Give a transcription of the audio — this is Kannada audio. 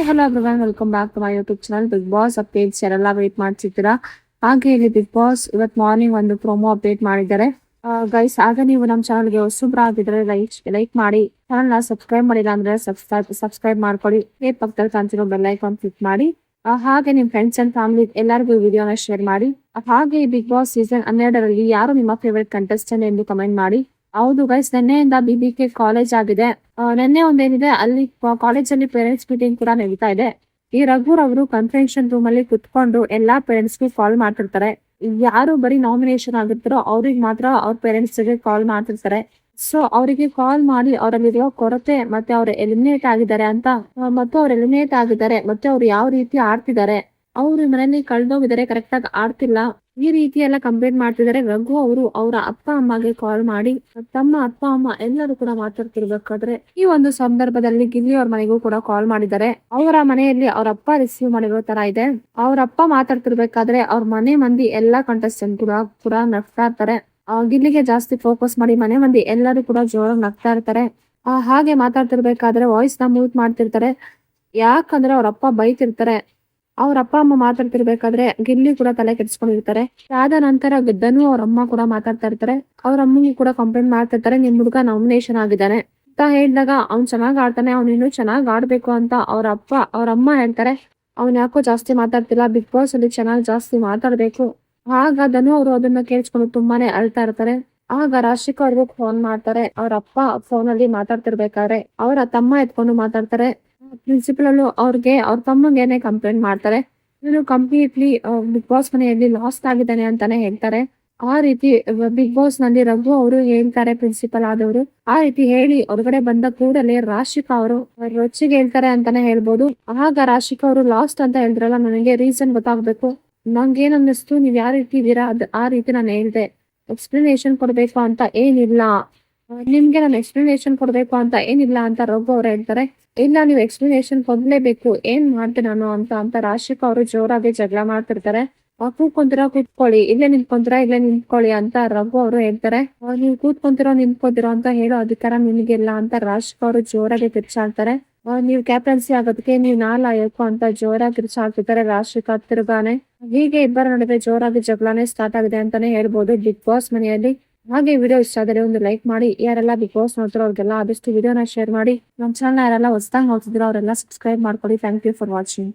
Hi hello everyone welcome back to my YouTube channel Bigg Boss updates ಯಾರೆಲ್ಲ ವೇಟ್ ಮಾಡ್ತಿದ್ದೀರಾ? ಹಾಗೆ ಇಲ್ಲಿ ಬಿಗ್ ಬಾಸ್ ಇವತ್ತು ಮಾರ್ನಿಂಗ್ ಒಂದು ಪ್ರೊಮೋ ಅಪ್ಡೇಟ್ ಮಾಡಿದ್ದಾರೆ. ಗೈಸ್ ಆಗ ನೀವು ನಮ್ಮ ಚಾನಲ್ಗೆ ಹೊಸಬ್ರಾಗಿದ್ರೆ ಲೈಕ್ ಲೈಕ್ ಮಾಡಿ. ಚಾನಲ್ನ ಸಬ್ಸ್ಕ್ರೈಬ್ ಮಾಡಿಲ್ಲ ಅಂದ್ರೆ ಸಬ್ಸ್ಕ್ರೈಬ್ ಸಬ್ಸ್ಕ್ರೈಬ್ ಮಾಡ್ಕೊಳ್ಳಿ ಹೇ ಪಕ್ಕದಲ್ಲಿ ಕಾಣ್ತಿರೋ ಬೆಲ್ ಐಕಾನ್ ಕ್ಲಿಕ್ ಮಾಡಿ. ಹಾಗೆ ನಿಮ್ಮ ಫ್ರೆಂಡ್ಸ್ ಅಂಡ್ ಫ್ಯಾಮಿಲಿ ಎಲ್ಲರಿಗೂ ವಿಡಿಯೋನ ಶೇರ್ ಮಾಡಿ. ಹಾಗೆ ಬಿಗ್ ಬಾಸ್ ಸೀಸನ್ ಹನ್ನೆರಡರಲ್ಲಿ ಯಾರು ನಿಮ್ಮ ಫೇವರೇಟ್ ಕಂಟೆಸ್ಟೆಂಟ್ ಎಂದು ಕಮೆಂಟ್ ಮಾಡಿ. ಹೌದು ಗೈಸ್ ನಿನ್ನೆಯಿಂದ ಬಿ ಬಿ ಕೆ ಕಾಲೇಜ್ ಆಗಿದೆ. ನಿನ್ನೆ ಒಂದೇನಿದೆ, ಅಲ್ಲಿ ಕಾಲೇಜಲ್ಲಿ ಪೇರೆಂಟ್ಸ್ ಮೀಟಿಂಗ್ ಕೂಡ ನಡೀತಾ ಇದೆ. ಈ ರಘುರ್ ಅವರು ಕನ್ಫರೆನ್ಷನ್ ರೂಮ್ ಅಲ್ಲಿ ಕುತ್ಕೊಂಡು ಎಲ್ಲಾ ಪೇರೆಂಟ್ಸ್ಗೂ ಕಾಲ್ ಮಾಡ್ತಿರ್ತಾರೆ. ಯಾರು ಬರೀ ನಾಮಿನೇಷನ್ ಆಗಿರ್ತಾರೋ ಅವ್ರಿಗೆ ಮಾತ್ರ ಅವ್ರ ಪೇರೆಂಟ್ಸ್ಗೆ ಕಾಲ್ ಮಾಡ್ತಿರ್ತಾರೆ. ಸೊ ಅವರಿಗೆ ಕಾಲ್ ಮಾಡಿ ಅವರಲ್ಲಿರೋ ಕೊರತೆ ಮತ್ತೆ ಅವ್ರು ಎಲಿಮಿನೇಟ್ ಆಗಿದ್ದಾರೆ ಅಂತ ಮತ್ತು ಅವ್ರು ಎಲಿಮಿನೇಟ್ ಆಗಿದ್ದಾರೆ, ಮತ್ತೆ ಅವ್ರು ಯಾವ ರೀತಿ ಆಡ್ತಿದ್ದಾರೆ, ಅವ್ರು ಮನೇಲಿ ಕಳ್ದೋಗಿದ್ದಾರೆ ಕರೆಕ್ಟ್ ಆಗಿ ಆಡ್ತಿಲ್ಲ. ಈ ರೀತಿ ಎಲ್ಲ ಕಂಪ್ಲೇಂಟ್ ಮಾಡ್ತಿದ್ದಾರೆ. ರಘು ಅವರು ಅವರ ಅಪ್ಪ, ಅಮ್ಮಗೆ ಕಾಲ್ ಮಾಡಿ, ತಮ್ಮ ಅಪ್ಪ, ಅಮ್ಮ ಎಲ್ಲರೂ ಕೂಡ ಮಾತಾಡ್ತಿರ್ಬೇಕಾದ್ರೆ ಈ ಒಂದು ಸಂದರ್ಭದಲ್ಲಿ ಗಿಲ್ಲಿ ಅವ್ರ ಮನೆಗೂ ಕೂಡ ಕಾಲ್ ಮಾಡಿದ್ದಾರೆ. ಅವರ ಮನೆಯಲ್ಲಿ ಅವ್ರ ಅಪ್ಪ ರಿಸೀವ್ ಮಾಡಿರೋ ತರ ಇದೆ. ಅವ್ರ ಅಪ್ಪ ಮಾತಾಡ್ತಿರ್ಬೇಕಾದ್ರೆ ಅವ್ರ ಮನೆ ಮಂದಿ ಎಲ್ಲಾ ಕಂಟೆಸ್ಟೆಂಟ್ ಕೂಡ ಕೂಡ ನಗ್ತಾ ಇರ್ತಾರೆ. ಗಿಲ್ಲಿಗೆ ಜಾಸ್ತಿ ಫೋಕಸ್ ಮಾಡಿ ಮನೆ ಮಂದಿ ಎಲ್ಲರೂ ಕೂಡ ಜೋರಾಗಿ ನಗ್ತಾ ಇರ್ತಾರೆ. ಹಾಗೆ ಮಾತಾಡ್ತಿರ್ಬೇಕಾದ್ರೆ ವಾಯ್ಸ್ನ ಮ್ಯೂಟ್ ಮಾಡ್ತಿರ್ತಾರೆ. ಯಾಕಂದ್ರೆ ಅವ್ರ ಅಪ್ಪ ಬೈತಿರ್ತಾರೆ. ಅವ್ರ ಅಪ್ಪ ಅಮ್ಮ ಮಾತಾಡ್ತಿರ್ಬೇಕಾದ್ರೆ ಗಿಲ್ಲಿ ಕೂಡ ತಲೆ ಕೆಡಿಸ್ಕೊಂಡಿರ್ತಾರೆ. ಆದ ನಂತರ ಗೆದ್ದನು ಅವ್ರ ಅಮ್ಮ ಕೂಡ ಮಾತಾಡ್ತಾ ಇರ್ತಾರೆ. ಅವ್ರ ಅಮ್ಮಗೂ ಕೂಡ ಕಂಪ್ಲೇಂಟ್ ಮಾಡ್ತಿರ್ತಾರೆ ನಿಮ್ ಹುಡುಗ ನಾಮಿನೇಷನ್ ಆಗಿದ್ದಾನೆ ಅಂತ ಹೇಳಿದಾಗ ಅವ್ನ್ ಚೆನ್ನಾಗ್ ಆಡ್ತಾನೆ, ಅವ್ನು ಇನ್ನೂ ಚೆನ್ನಾಗ್ ಆಡ್ಬೇಕು ಅಂತ ಅವ್ರ ಅಪ್ಪ, ಅವ್ರ ಅಮ್ಮ ಹೇಳ್ತಾರೆ. ಅವ್ನ ಯಾಕೋ ಜಾಸ್ತಿ ಮಾತಾಡ್ತಿಲ್ಲ, ಬಿಗ್ ಬಾಸ್ ಅಲ್ಲಿ ಚೆನ್ನಾಗ್ ಜಾಸ್ತಿ ಮಾತಾಡ್ಬೇಕು. ಆಗ ಧನು ಅವರು ಅದನ್ನ ಕೇಳಿಸ್ಕೊಂಡು ತುಂಬಾನೇ ಅಳ್ತಾ ಇರ್ತಾರೆ. ಆಗ ರಾಶಿಕಾ ಅವ್ರಿಗೂ ಫೋನ್ ಮಾಡ್ತಾರೆ. ಅವ್ರ ಅಪ್ಪ ಫೋನ್ ಅಲ್ಲಿ ಮಾತಾಡ್ತಿರ್ಬೇಕಾದ್ರೆ ಅವರ ತಮ್ಮ ಎತ್ಕೊಂಡು ಮಾತಾಡ್ತಾರೆ. ಪ್ರಿನ್ಸಿಪಲ್ ಅವ್ರಿಗೆ, ಅವ್ರ ತಮ್ಮಗೇನೆ ಕಂಪ್ಲೇಂಟ್ ಮಾಡ್ತಾರೆ. ಇನ್ನು ಕಂಪ್ಲೀಟ್ಲಿ ಬಿಗ್ ಬಾಸ್ ಮನೆಯಲ್ಲಿ ಲಾಸ್ಟ್ ಆಗಿದ್ದಾನೆ ಅಂತಾನೆ ಹೇಳ್ತಾರೆ. ಆ ರೀತಿ ಬಿಗ್ ಬಾಸ್ನಲ್ಲಿ ರಘು ಅವರು ಹೇಳ್ತಾರೆ ಪ್ರಿನ್ಸಿಪಲ್ ಆದವರು. ಆ ರೀತಿ ಹೇಳಿ ಹೊರಗಡೆ ಬಂದ ಕೂಡಲೇ ರಾಶಿಕಾ ಅವರು ರೊಚ್ಚಿಗೆ ಹೇಳ್ತಾರೆ ಅಂತಾನೆ ಹೇಳ್ಬೋದು. ಆಗ ರಾಶಿಕಾ ಅವರು ಲಾಸ್ಟ್ ಅಂತ ಹೇಳಿದ್ರಲ್ಲ, ನನಗೆ ರೀಸನ್ ಗೊತ್ತಾಗ್ಬೇಕು. ನಂಗೇನ್ ಅನ್ನಿಸ್ತು ನೀವ್ ಯಾವ ರೀತಿ ಇದೀರಾ? ಅದ್, ಆ ರೀತಿ ನಾನು ಹೇಳ್ದೆ. ಎಕ್ಸ್ಪ್ಲನೇಷನ್ ಕೊಡ್ಬೇಕು ಅಂತ ಏನಿಲ್ಲ. ನಿಮ್ಗೆ ನಾನು ಎಕ್ಸ್ಪ್ಲನೇಷನ್ ಕೊಡ್ಬೇಕು ಅಂತ ಏನಿಲ್ಲ ಅಂತ ರಘು ಅವ್ರು ಹೇಳ್ತಾರೆ. ಇಲ್ಲ ನೀವು ಎಕ್ಸ್ಪ್ಲನೇಷನ್ ಕೊಡ್ಲೇಬೇಕು. ಏನ್ ಮಾಡ್ದೆ ನಾನು ಅಂತ ಅಂತ ರಾಶಿಕ್ ಅವರು ಜೋರಾಗಿ ಜಗಳ ಮಾಡ್ತಿರ್ತಾರೆ. ಆ, ಕೂತ್ಕೊಂತೀರಾ ಕೂತ್ಕೊಳ್ಳಿ. ಇಲ್ಲೇ ನಿಂತ್ಕೊಂತೀರಾ ಇಲ್ಲೇ ನಿಂತ್ಕೊಳ್ಳಿ ಅಂತ ರಘು ಅವರು ಹೇಳ್ತಾರೆ. ನೀವು ಕೂತ್ಕೊಂತಿರೋ ನಿಂತ್ಕೊಂತಿರೋ ಅಂತ ಹೇಳೋ ಅಧಿಕಾರ ನಿನಗಿಲ್ಲ ಅಂತ ರಾಶಿಕ್ ಅವರು ಜೋರಾಗಿ ಕಿರ್ಚಾಡ್ತಾರೆ. ನೀವು ಕ್ಯಾಪ್ಟನ್ಸಿ ಆಗೋದಕ್ಕೆ ನೀವು ನಾಲ್ಕು ಅಂತ ಜೋರಾಗಿ ಕಿರ್ಚಾಡ್ತಿದ್ದಾರೆ ರಾಶಿಕಾ ತಿರುಗಾನೆ. ಹೀಗೆ ಇಬ್ಬರ ನಡುವೆ ಜೋರಾಗಿ ಜಗಳನೇ ಸ್ಟಾರ್ಟ್ ಆಗಿದೆ ಅಂತಾನೆ ಹೇಳ್ಬೋದು ಬಿಗ್ ಬಾಸ್ ಮನೆಯಲ್ಲಿ. ಹಾಗೆ ವಿಡಿಯೋ ಇಷ್ಟ ಆದರೆ ಒಂದು ಲೈಕ್ ಮಾಡಿ, ಯಾರೆಲ್ಲ ಬಿಗ್ ಬಾಸ್ ನೋಡ್ತಾರೋ ಅವ್ರಿಗೆಲ್ಲ ಆದಷ್ಟು ವಿಡಿಯೋನ ಶೇರ್ ಮಾಡಿ. ನಮ್ಮ ಚಾನಲ್ ಯಾರೆಲ್ಲ ಹೊಸದಾಗಿ ನೋಡ್ತಿದ್ರು ಅವರೆಲ್ಲ ಸಬ್ಸ್ಕ್ರೈಬ್ ಮಾಡ್ಕೊಳ್ಳಿ. Thank you for watching